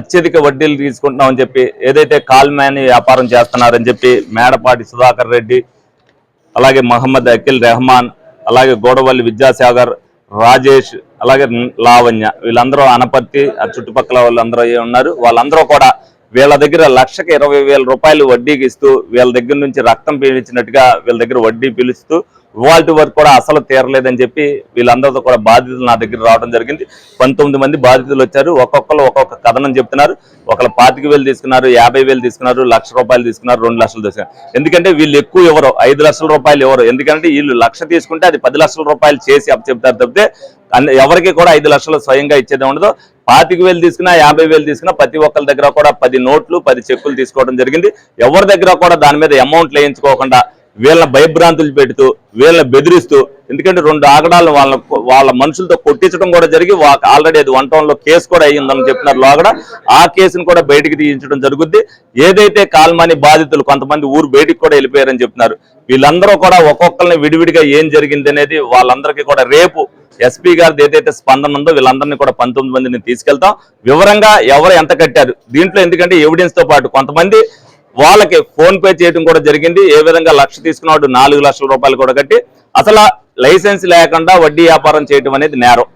అత్యధిక వడ్డీలు తీసుకుంటున్నామని చెప్పి ఏదైతే కాల్మ్యాన్ వ్యాపారం చేస్తున్నారని చెప్పి మేడపాటి సుధాకర్ రెడ్డి అలాగే మహమ్మద్ అఖిల్ రెహమాన్ అలాగే గోడవల్లి విద్యాసాగర్ రాజేష్ అలాగే లావణ్య వీళ్ళందరూ అనపర్తి ఆ చుట్టుపక్కల వాళ్ళందరూ ఏ ఉన్నారు. వాళ్ళందరూ కూడా వీళ్ళ దగ్గర లక్షకి ఇరవై వేల రూపాయలు వడ్డీకి ఇస్తూ వీళ్ళ దగ్గర నుంచి రక్తం పీడించినట్టుగా వీళ్ళ దగ్గర వడ్డీ పిలుస్తూ ఇవాళ వరకు కూడా అసలు తీరలేదని చెప్పి వీళ్ళందరితో కూడా బాధితులు నా దగ్గర రావడం జరిగింది. పంతొమ్మిది మంది బాధితులు వచ్చారు. ఒక్కొక్కరు ఒక్కొక్క కథనం చెప్తున్నారు. ఒకళ్ళు పాతిక వేలు తీసుకున్నారు యాభై వేలు తీసుకున్నారు లక్ష రూపాయలు తీసుకున్నారు రెండు లక్షలు తీసుకున్నారు. ఎందుకంటే వీళ్ళు ఎక్కువ ఎవరు ఐదు లక్షల రూపాయలు ఎవరు. ఎందుకంటే వీళ్ళు లక్ష తీసుకుంటే అది పది లక్షల రూపాయలు చేసి అప్ చెప్తారు తప్పితే ఎవరికి కూడా ఐదు లక్షలు స్వయంగా ఇచ్చేది ఉండదు. పాతిక వేలు తీసుకున్నా యాభై వేలు తీసుకున్నా ప్రతి ఒక్కరి దగ్గర కూడా పది నోట్లు పది చెక్కులు తీసుకోవడం జరిగింది. ఎవరి దగ్గర కూడా దాని మీద అమౌంట్లు వేయించుకోకుండా వీళ్ళని భయభ్రాంతులు పెడుతూ వీళ్ళని బెదిరిస్తూ ఎందుకంటే రెండు ఆగడాలు వాళ్ళ వాళ్ళ మనుషులతో కొట్టించడం కూడా జరిగి ఆల్రెడీ అది వన్ టౌన్లో కేసు కూడా అయ్యిందని చెప్పినారు లోగడ. ఆ కేసును కూడా బయటికి తీయించడం జరుగుద్ది. ఏదైతే కాల్మని బాధితులు కొంతమంది ఊరు బయటికి కూడా వెళ్ళిపోయారని చెప్తున్నారు వీళ్ళందరూ కూడా ఒక్కొక్కరిని విడివిడిగా ఏం జరిగింది అనేది వాళ్ళందరికీ కూడా రేపు ఎస్పీ గారిది ఏదైతే స్పందన ఉందో వీళ్ళందరినీ కూడా పంతొమ్మిది మందిని తీసుకెళ్తాం. వివరంగా ఎవరు ఎంత కట్టారు? దీంట్లో ఎందుకంటే ఎవిడెన్స్తో పాటు కొంతమంది వాళ్ళకి ఫోన్ పే చేయడం కూడా జరిగింది. ఏ విధంగా లక్ష తీసుకున్నాడు? నాలుగు లక్షల రూపాయలు కూడా కట్టి అసలు లైసెన్స్ లేకుండా వడ్డీ వ్యాపారం చేయడం అనేది నేరం.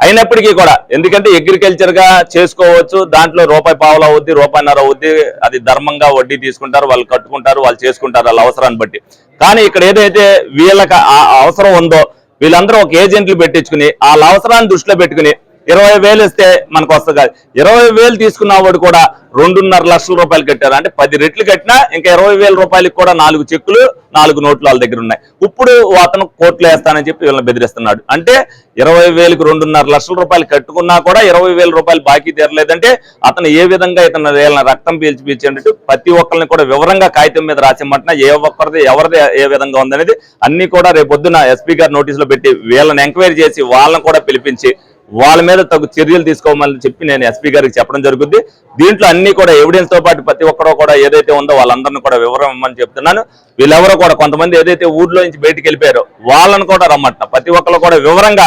అయినప్పటికీ కూడా ఎందుకంటే అగ్రికల్చర్గా చేసుకోవచ్చు దాంట్లో రూపాయి పావులు అవుద్ది రూపాయిన్నర అవుద్ది అది ధర్మంగా వడ్డీ తీసుకుంటారు వాళ్ళు కట్టుకుంటారు వాళ్ళు చేసుకుంటారు వాళ్ళ అవసరాన్ని బట్టి. కానీ ఇక్కడ ఏదైతే వీళ్ళకి ఆ అవసరం ఉందో వీళ్ళందరూ ఒక ఏజెంట్లు పెట్టించుకుని వాళ్ళ అవసరాన్ని దృష్టిలో పెట్టుకుని ఇరవై వేలు ఇస్తే మనకు వస్తుంది కాదు. ఇరవై వేలు తీసుకున్న వాడు కూడా రెండున్నర లక్షల రూపాయలు కట్టారు. అంటే పది రెట్లు కట్టినా ఇంకా ఇరవై వేల రూపాయలకి కూడా నాలుగు చెక్కులు నాలుగు నోట్లు వాళ్ళ దగ్గర ఉన్నాయి. ఇప్పుడు అతను కోట్లు వేస్తానని చెప్పి వీళ్ళని బెదిరిస్తున్నాడు. అంటే ఇరవై వేలకు రెండున్నర లక్షల రూపాయలు కట్టుకున్నా కూడా ఇరవై వేల రూపాయలు బాకీ తీరలేదంటే అతను ఏ విధంగా ఇతను వీళ్ళని రక్తం పీల్చి పీల్చినట్టు ప్రతి ఒక్కరిని కూడా వివరంగా కాగితం మీద రాసిమ్మంటున్నా ఏ ఒక్కరిది ఎవరిది ఏ విధంగా ఉందనేది అన్ని కూడా రేపు ఎస్పీ గారు నోటీసులో పెట్టి వీళ్ళని ఎంక్వైరీ చేసి వాళ్ళని కూడా పిలిపించి వాళ్ళ మీద తగు చర్యలు తీసుకోమని చెప్పి నేను ఎస్పీ గారికి చెప్పడం జరుగుద్ది. దీంట్లో అన్ని కూడా ఎవిడెన్స్తో పాటు ప్రతి ఒక్కరూ కూడా ఏదైతే ఉందో వాళ్ళందరినీ కూడా వివరం ఇవ్వమని చెప్తున్నాను. వీళ్ళెవరో కూడా కొంతమంది ఏదైతే ఊర్లో నుంచి బయటికి వెళ్ళిపోయారో వాళ్ళని కూడా రమ్మంటున్నా. ప్రతి ఒక్కరు కూడా వివరంగా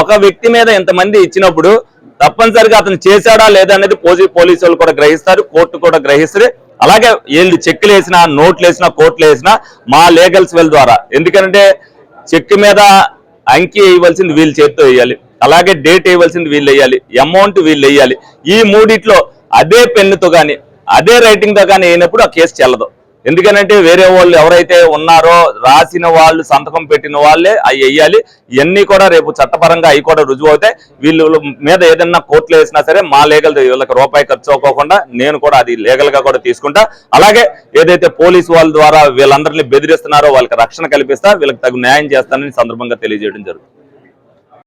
ఒక వ్యక్తి మీద ఇంతమంది ఇచ్చినప్పుడు తప్పనిసరిగా అతను చేశాడా లేదా అనేది పోలీసు వాళ్ళు కూడా గ్రహిస్తారు కోర్టు కూడా గ్రహిస్తారు అలాగే వీళ్ళు చెక్కులు వేసినా నోట్లు వేసినా కోర్టులు వేసినా మా లీగల్స్ వెల్ ద్వారా. ఎందుకంటే చెక్ మీద అంకి వేయవలసింది వీళ్ళు చేత్తో వేయాలి అలాగే డేట్ వేయవలసింది వీళ్ళు వేయాలి అమౌంట్ వీళ్ళు వేయాలి. ఈ మూడిట్లో అదే పెన్నుతో కానీ అదే రైటింగ్తో కానీ అయినప్పుడు ఆ కేసు చెల్లదు. ఎందుకనంటే వేరే వాళ్ళు ఎవరైతే ఉన్నారో రాసిన వాళ్ళు సంతకం పెట్టిన వాళ్ళే అవి వేయాలి. ఇవన్నీ కూడా రేపు చట్టపరంగా అవి కూడా రుజువు అవుతాయి. వీళ్ళు మీద ఏదన్నా కోర్టులో వేసినా సరే మా లీగల్ వీళ్ళకి రూపాయి ఖర్చు అవ్వకుండా నేను కూడా అది లీగల్గా కూడా తీసుకుంటా. అలాగే ఏదైతే పోలీసు వాళ్ళ ద్వారా వీళ్ళందరినీ బెదిరిస్తున్నారో వాళ్ళకి రక్షణ కల్పిస్తా వీళ్ళకి తగు న్యాయం చేస్తానని సందర్భంగా తెలియజేయడం జరుగుతుంది.